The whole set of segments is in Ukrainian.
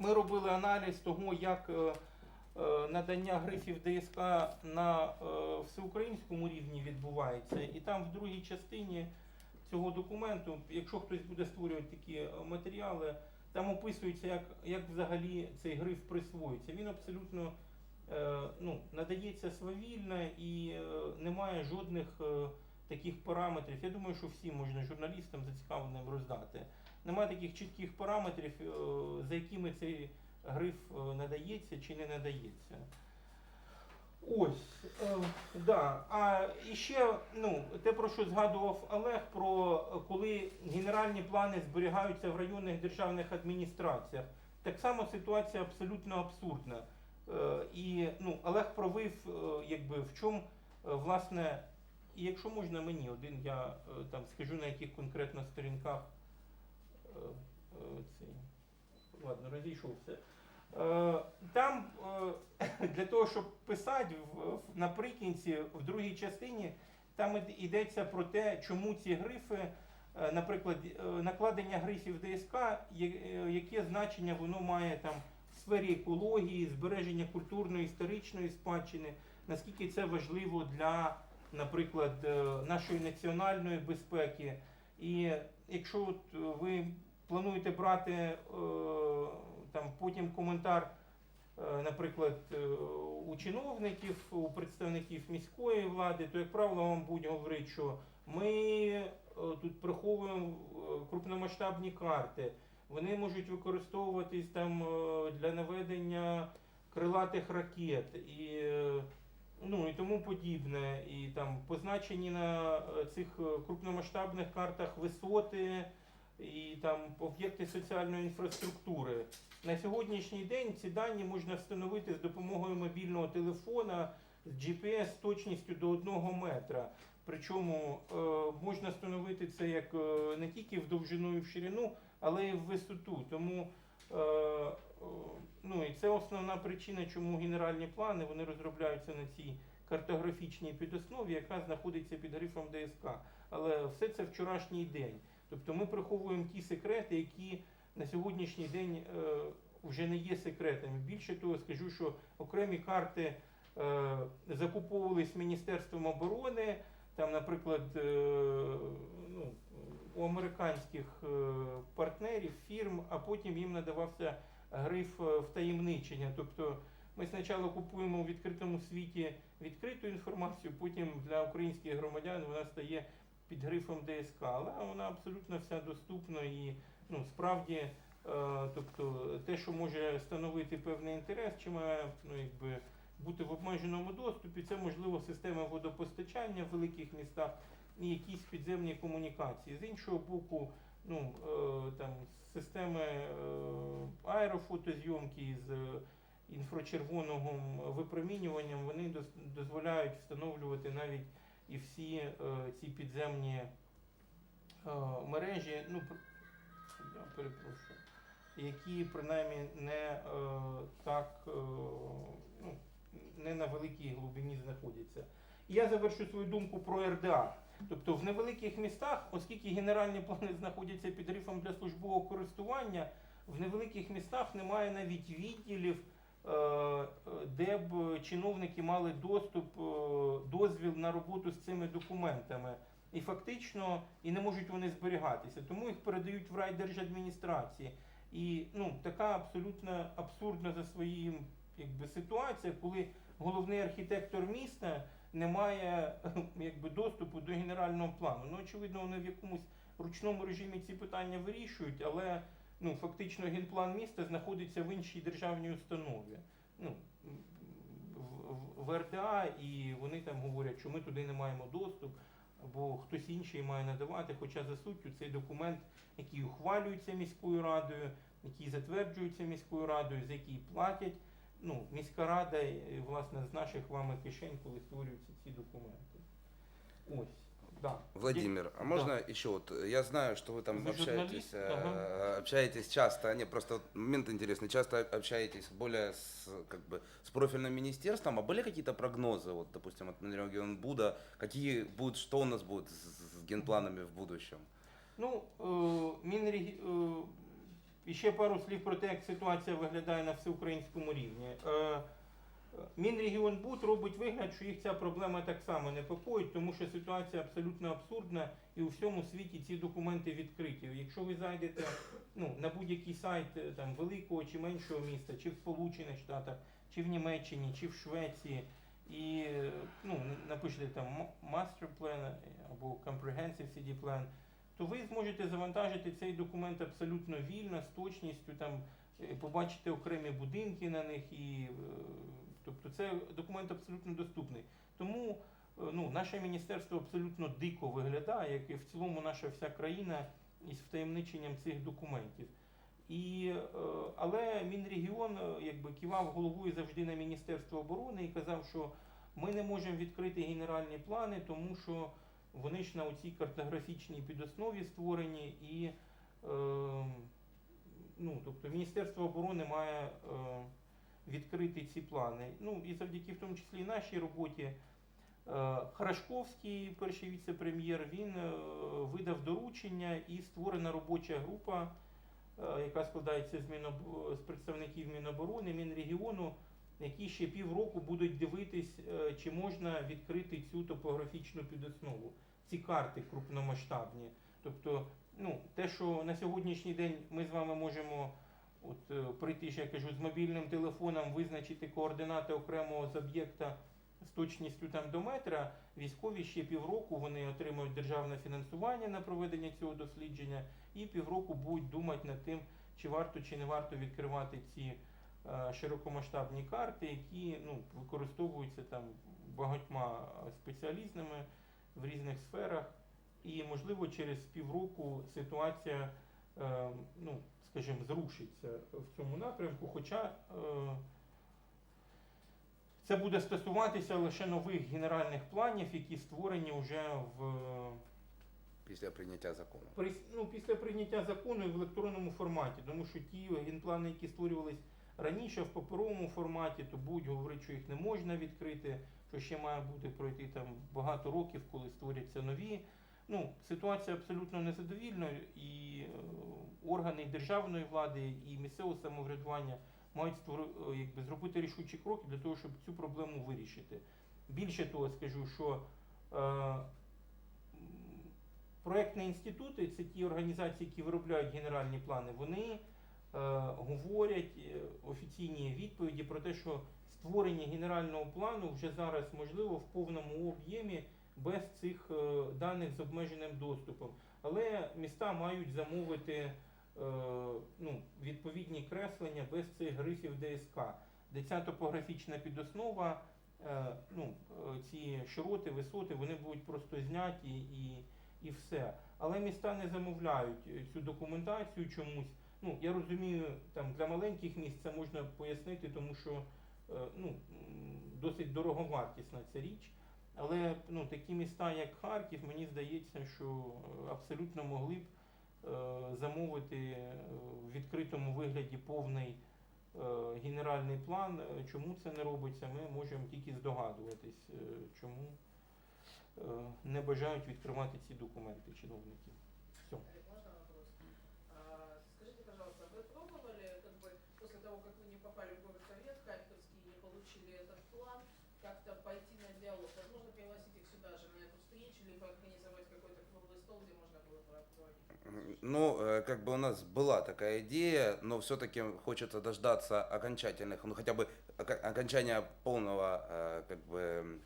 ми робили аналіз того, як е, е, надання грифів ДСК на е, всеукраїнському рівні відбувається. І там в другій частині цього документу, якщо хтось буде створювати такі матеріали, там описується, як, як взагалі цей гриф присвоїться. Він абсолютно ну, надається свавільно і немає жодних таких параметрів. Я думаю, що всім можна журналістам зацікавленим роздати. Немає таких чітких параметрів, е, за якими цей гриф е, надається чи не надається. Ось, е, да. А ще ну, те, про що згадував Олег, про коли генеральні плани зберігаються в районних державних адміністраціях. Так само ситуація абсолютно абсурдна. І ну, Олег провив, е, якби в чому, власне, якщо можна мені один, я там скажу на яких конкретно сторінках цей. Ладно, розійшовся. Е, Там е, для того, щоб писати наприкінці, в другій частині, там йдеться про те, чому ці грифи, е, наприклад, е, накладення грифів ДСК, е, яке значення воно має там в сфері екології, збереження культурної, історичної спадщини, наскільки це важливо для, наприклад, е, нашої національної безпеки. І якщо от е, ви плануєте брати е, там потім коментар, е, наприклад, у чиновників, у представників міської влади, то, як правило, вам будуть говорити, що ми тут приховуємо крупномасштабні карти, вони можуть використовуватись там для наведення крилатих ракет. І, ну, і тому подібне. І там позначені на е, цих е, крупномасштабних картах висоти і там об'єкти соціальної інфраструктури. На сьогоднішній день ці дані можна встановити з допомогою мобільного телефона з GPS з точністю до 1 метра. Причому е, можна встановити це як е, не тільки в довжину і в ширину, але й в висоту. Тому е, основна причина, чому генеральні плани вони розробляються на цій картографічній підоснові, яка знаходиться під грифом ДСК. Але все це вчорашній день. Тобто ми приховуємо ті секрети, які на сьогоднішній день е, вже не є секретами. Більше того, скажу, що окремі карти е, закуповувались Міністерством оборони, там, наприклад, е, ну, у американських е, партнерів, фірм, а потім їм надавався гриф е, втаємничення. Тобто ми спочатку купуємо у відкритому світі відкриту інформацію, потім для українських громадян вона стає під грифом ДСК, але вона абсолютно вся доступна і ну, справді, е, тобто те, що може становити певний інтерес, чи має ну, якби, бути в обмеженому доступі, це можливо система водопостачання в великих містах і якісь підземні комунікації. З іншого боку, ну, е, там, системи е, аерофотозйомки з інфрачервоного випромінюванням, вони дозволяють встановлювати навіть і всі е, ці підземні мережі, ну, я перепрошую, які принаймні не так, ну, не на великій глибині знаходяться. І я завершу свою думку про РДА. Тобто в невеликих містах, оскільки генеральні плани знаходяться під грифом для службового користування, в невеликих містах немає навіть відділів, е, де б чиновники мали доступ, е, дозвіл на роботу з цими документами. І фактично і не можуть вони зберігатися. Тому їх передають в райдержадміністрації. І ну, така абсолютно абсурдна за своїм якби, ситуація, коли головний архітектор міста не має якби, доступу до генерального плану. Ну, очевидно, вони в якомусь ручному режимі ці питання вирішують, але ну, фактично генплан міста знаходиться в іншій державній установі. Ну, в, РДА, і вони там говорять, що ми туди не маємо доступ, або хтось інший має надавати. Хоча за суттю цей документ, який ухвалюється міською радою, який затверджується міською радою, за який платять. Ну, міська рада, і, власне, з наших вами кишень, коли створюються ці документи. Ось, да. Владимир, а Да. можно еще вот, я знаю, что вы там Вы общаетесь, журналист? э, Ага. общаетесь часто, не, просто вот момент интересный, часто общаетесь более с, как бы, с профильным министерством, а были какие-то прогнозы, вот, допустим, от Минрегион Буда, какие будут, что у нас будет с, с генпланами в будущем? Ну, е, Мінрегі... е, І ще пару слів про те, як ситуація виглядає на всеукраїнському рівні. Е, Мінрегіонбуд робить вигляд, що їх ця проблема так само непокоїть, тому що ситуація абсолютно абсурдна і у всьому світі ці документи відкриті. Якщо ви зайдете ну, на будь-який сайт е, там, великого чи меншого міста, чи в Сполучених Штатах, чи в Німеччині, чи в Швеції, і е, ну, напишете там Master Plan або Comprehensive CD Plan, то ви зможете завантажити цей документ абсолютно вільно, з точністю, там, е, побачите окремі будинки на них, і, е, тобто це документ абсолютно доступний. Тому е, ну, наше міністерство абсолютно дико виглядає, як і в цілому наша вся країна із втаємниченням цих документів. І, але Мінрегіон якби кивав головою завжди на Міністерство оборони і казав, що ми не можемо відкрити генеральні плани, тому що вони ж на оцій картографічній підоснові створені і е, ну, тобто Міністерство оборони має е, відкрити ці плани. Ну і завдяки в тому числі і нашій роботі. е, Харашковський, перший віце-прем'єр, він е, видав доручення і створена робоча група, е, яка складається з, Міноб... з представників Міноборони, Мінрегіону, які ще півроку будуть дивитись, е, чи можна відкрити цю топографічну підоснову, ці карти крупномасштабні. Тобто, ну, те, що на сьогоднішній день ми з вами можемо от, е, прийти, ще я кажу, з мобільним телефоном, визначити координати окремого з об'єкта з точністю там до метра, військові ще півроку вони отримують державне фінансування на проведення цього дослідження, і півроку будуть думати над тим, чи варто чи не варто відкривати ці широкомасштабні карти, які ну, використовуються там багатьма спеціалістами в різних сферах. І можливо через півроку ситуація, е, ну скажімо, зрушиться в цьому напрямку. Хоча е, це буде стосуватися лише нових генеральних планів, які створені вже в Після прийняття закону. при, ну, після прийняття закону і в електронному форматі, тому що ті генплани, які створювались раніше в паперовому форматі, то будуть говорити, що їх не можна відкрити, що ще має бути пройти там багато років, коли створяться нові. Ну, ситуація абсолютно незадовільна, і е, органи державної влади і місцевого самоврядування мають е, якби, зробити рішучі кроки для того, щоб цю проблему вирішити. Більше того, скажу, що е, м, проектні інститути, це ті організації, які виробляють генеральні плани, вони говорять е, офіційні відповіді про те, що створення генерального плану вже зараз можливо в повному об'ємі без цих е, даних з обмеженим доступом. Але міста мають замовити е, ну, відповідні креслення без цих грифів ДСК, де ця топографічна підоснова, е, ну, е, ці широти, висоти, вони будуть просто зняті і, і все. Але міста не замовляють е, цю документацію чомусь. Ну, я розумію, там для маленьких міст це можна пояснити, тому що е, ну, досить дороговартісна ця річ. Але ну, такі міста, як Харків, мені здається, що е, абсолютно могли б е, замовити в відкритому вигляді повний генеральний план. Чому це не робиться, ми можемо тільки здогадуватись, чому не бажають відкривати ці документи чиновники. Все. Ну, э, как бы у нас была такая идея, но все-таки хочется дождаться окончательных, ну хотя бы окончания полного э, как бы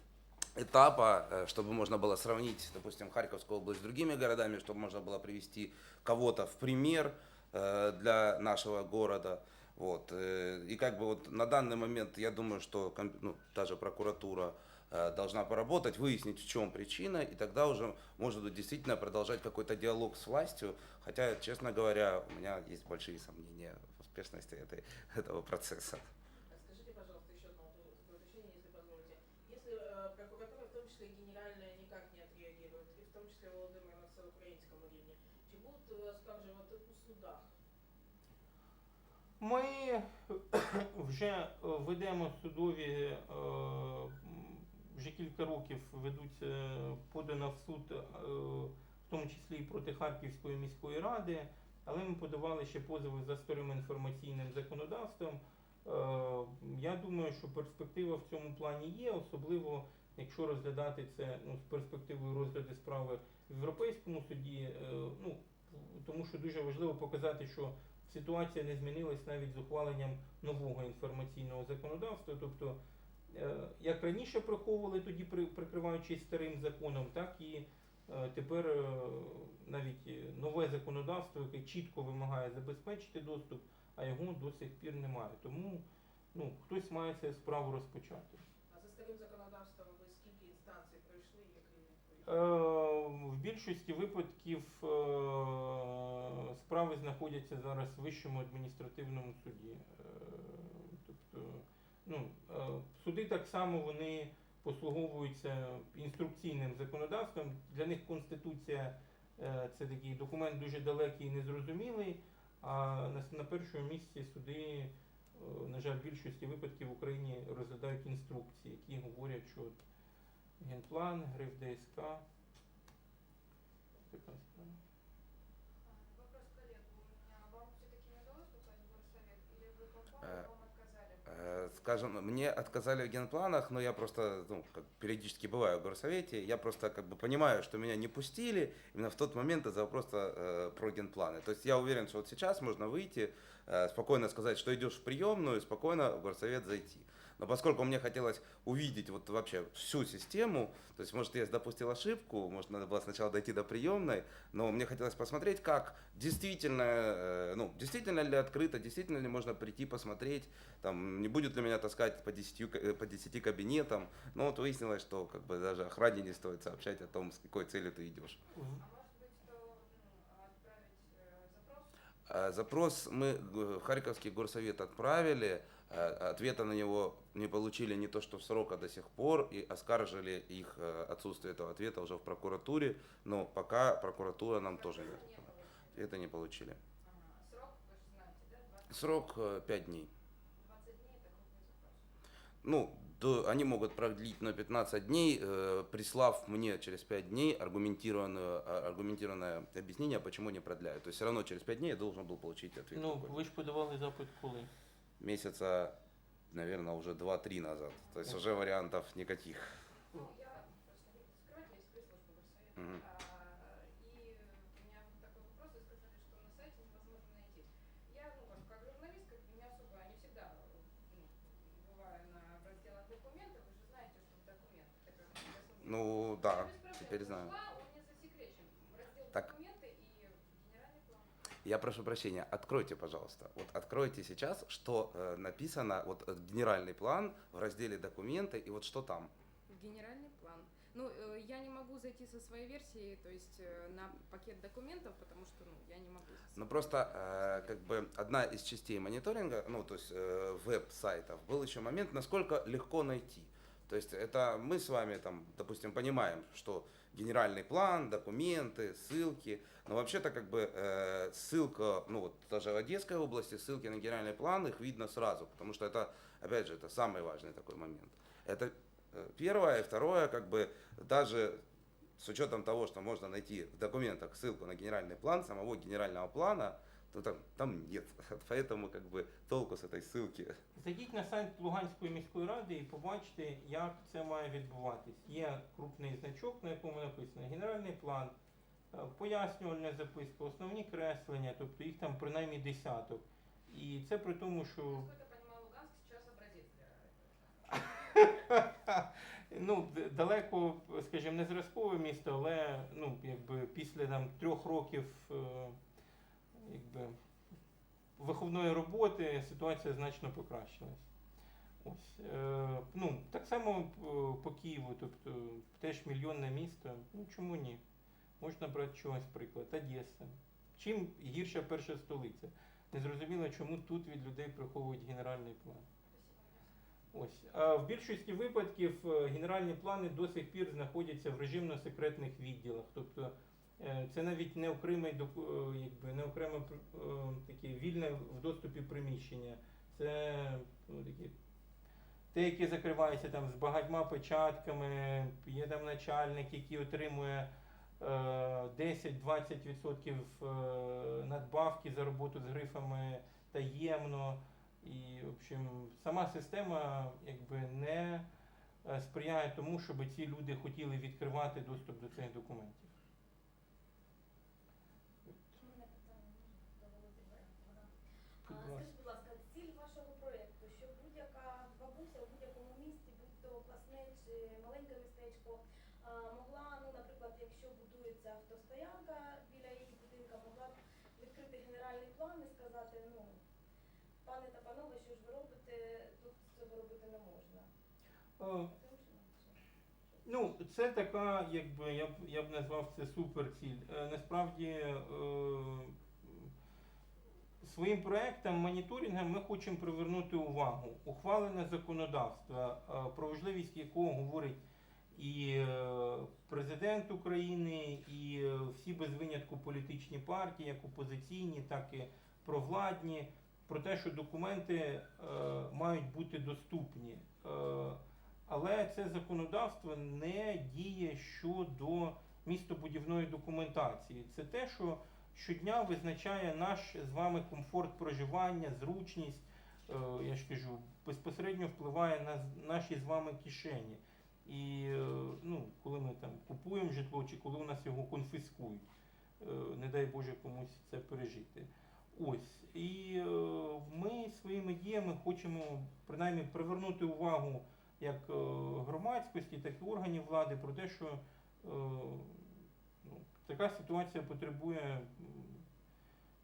этапа, э, чтобы можно было сравнить, допустим, Харьковскую область с другими городами, чтобы можно было привести кого-то в пример для нашего города. Вот. И как бы вот на данный момент я думаю, что ну, та же прокуратура должна поработать, выяснить, в чем причина, и тогда уже может быть действительно продолжать какой-то диалог с властью. Хотя, честно говоря, у меня есть большие сомнения в успешности этой, этого процесса. А Скажите, пожалуйста, еще одно ут- уточнение, если позволите. Если э, прокуратура, в том числе и генеральная, никак не отреагирует, и в том числе Володимир на всеукраїнському рівні, чи будуть э, оскаржувати у судах? Ми вже е, ведемо судові, е, м, вже кілька років ведуться подано в суд, е, в тому числі і проти Харківської міської ради, але ми подавали ще позови за старим інформаційним законодавством. Е, Я думаю, що перспектива в цьому плані є, особливо якщо розглядати це ну, з перспективою розгляду справи в Європейському суді. Е, Ну, тому що дуже важливо показати, що ситуація не змінилась навіть з ухваленням нового інформаційного законодавства. Тобто, е, як раніше приховували тоді, прикриваючись старим законом, так і е, тепер е, навіть е, нове законодавство, яке чітко вимагає забезпечити доступ, а його до сих пір немає. Тому ну, хтось має цю справу розпочати. А за старим законодавством ви скільки інстанцій пройшли, які Е, В більшості випадків е, справи знаходяться зараз в вищому адміністративному суді. Е, Тобто, ну, е, суди так само вони послуговуються інструкційним законодавством. Для них конституція е, це такий документ дуже далекий і незрозумілий. А на, на першому місці суди, е, на жаль, в більшості випадків в Україні розглядають інструкції, які говорять, що от Генплан, Гриф ДСК. Вопрос к коллегу. У меня вам все-таки не удалось попасть в горсовет, или вы попали, Скажем, мне отказали в генпланах, но я просто, ну, как периодически бываю в горсовете, я просто как бы понимаю, что меня не пустили именно в тот момент из-за вопроса э, про генпланы. То есть я уверен, что вот сейчас можно выйти, э, спокойно сказать, что идешь в приемную, спокойно в горсовет зайти. Но поскольку мне хотелось увидеть вот вообще всю систему, то есть, может, я допустил ошибку, может, надо было сначала дойти до приемной, но мне хотелось посмотреть, как действительно, э, ну, действительно ли открыто, действительно ли можно прийти посмотреть, там, не будет ли меня таскать по 10, ка- э, по 10 кабинетам. Но вот выяснилось, что как бы даже охране не стоит сообщать о том, с какой целью ты идешь. А э, запрос? А Запрос мы в Харьковский горсовет отправили, ответа на него не получили не то что в срок, а до сих пор, и оскаржили их э, отсутствие этого ответа уже в прокуратуре, но пока прокуратура нам тоже Не не- получили. это не получили. Ага. Срок, вы знаете, да? 20, Срок 5 дней. 20 дней это крупный запрос. Ну, до- они могут продлить на 15 дней, э, прислав мне через 5 дней аргументированную, а- аргументированное объяснение, почему не продляют. То есть все равно через 5 дней я должен был получить ответ. Ну, какой-то. ви ж подавали запит коли? месяца, наверное, уже 2-3 назад. То есть уже вариантов никаких. Ну, ну да, теперь знаю. Я прошу прощения, откройте, пожалуйста. Вот откройте сейчас, что э, написано, вот э, генеральный план в разделе документы, и вот что там. Генеральный план. Ну, э, я не могу зайти со своей версией, то есть э, на пакет документов, потому что ну, я не могу. Ну просто э, как бы одна из частей мониторинга, ну то есть э, веб-сайтов, был еще момент, насколько легко найти. То есть это мы с вами там, допустим, понимаем, что генеральный план, документы, ссылки, но вообще-то как бы э, ссылка, ну вот даже в Одесской области ссылки на генеральный план их видно сразу, потому что это, опять же, это самый важный такой момент. Это э, первое, и второе, как бы даже с учетом того, что можно найти в документах ссылку на генеральный план, самого генерального плана, то там, там нет. Поэтому как бы толку с этой ссылки. Зайдіть на сайт Луганської міської ради і побачите, як це має відбуватись. Є крупний значок, на якому написано генеральний план, е, пояснювальна записка, основні креслення, тобто їх там принаймні десяток. І це при тому, що Насколько я понимаю, Луганск сейчас образец для этого. ну, д- далеко, скажімо, не зразкове місто, але ну, якби після там, трьох років е, якби, виховної роботи ситуація значно покращилась. Ось, е, ну, так само е, по Києву, тобто теж мільйонне місто. Ну чому ні? Можна брати чогось приклад. Одеса. Чим гірша перша столиця? Незрозуміло, чому тут від людей приховують генеральний план. Ось. А в більшості випадків е, генеральні плани до сих пір знаходяться в режимно-секретних відділах. Тобто це навіть не окремий доку- е, якби не окреме е, таке вільне в доступі приміщення. Це ну, такі. Те, яке закривається там з багатьма печатками, є там начальник, який отримує е, 10-20% е, надбавки за роботу з грифами таємно. І, в общем, сама система якби не е, сприяє тому, щоб ці люди хотіли відкривати доступ до цих документів. У мене питання до Володимира. Вона. А, Будь ласка. Скажіть, будь ласка, ціль вашого проєкту, щоб будь-яка бабуся в будь-якому місті, будь то класне чи маленьке містечко, могла, ну, наприклад, якщо будується автостоянка біля її будинка, могла б відкрити генеральний план і сказати, ну, пане та панове, що ж ви робите, тут цього робити не можна. Чи- Ну, це така, якби я б я б назвав це суперціль. Е, Насправді е, своїм проектом моніторингом ми хочемо привернути увагу. Ухвалене законодавство, е, про важливість якого говорить і е, президент України, і е, всі без винятку політичні партії, як опозиційні, так і провладні, про те, що документи мають бути доступні. Але це законодавство не діє щодо містобудівної документації. Це те, що щодня визначає наш з вами комфорт проживання, зручність. е, Я ж кажу, безпосередньо впливає на наші з вами кишені. І е, ну, коли ми там купуємо житло, чи коли у нас його конфіскують, Е, не дай Боже комусь це пережити. Ось. І ми своїми діями хочемо принаймні привернути увагу як громадськості, так і органів влади про те, що така ситуація потребує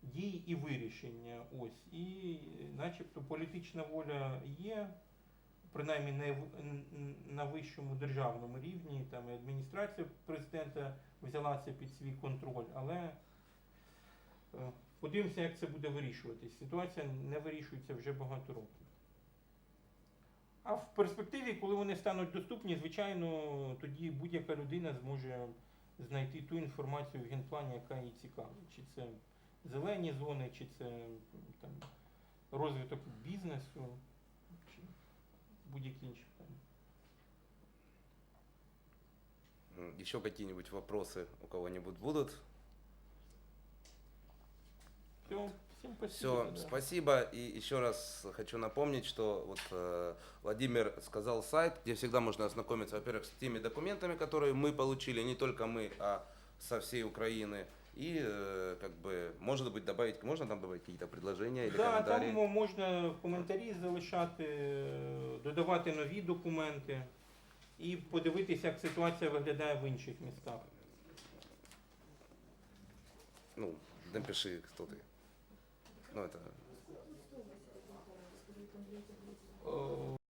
дій і вирішення. Ось. І начебто політична воля є, принаймні на вищому державному рівні, там і адміністрація президента взяла це під свій контроль, але е, подивимося, як це буде вирішуватись. Ситуація не вирішується вже багато років. А в перспективі, коли вони стануть доступні, звичайно, тоді будь-яка людина зможе знайти ту інформацію в генплані, яка їй цікавить. Чи це зелені зони, чи це там, розвиток бізнесу, чи будь-які інші питання. Еще какие-нибудь вопросы у кого-нибудь будут? Все, всім спасибо. Все, да. спасибо. И еще раз хочу напомнить, что вот э, Владимир сказал сайт, где всегда можно ознакомиться, во-первых, с теми документами, которые мы получили, не только мы, а со всей Украины. И э, как бы, может быть, добавить, можно там добавить какие-то предложения или Да, комментарии? там можна коментарі залишати, е, додавати нові документи і подивитися, як ситуація виглядає в інших містах. Ну, напиши, кто ты. Ну, это...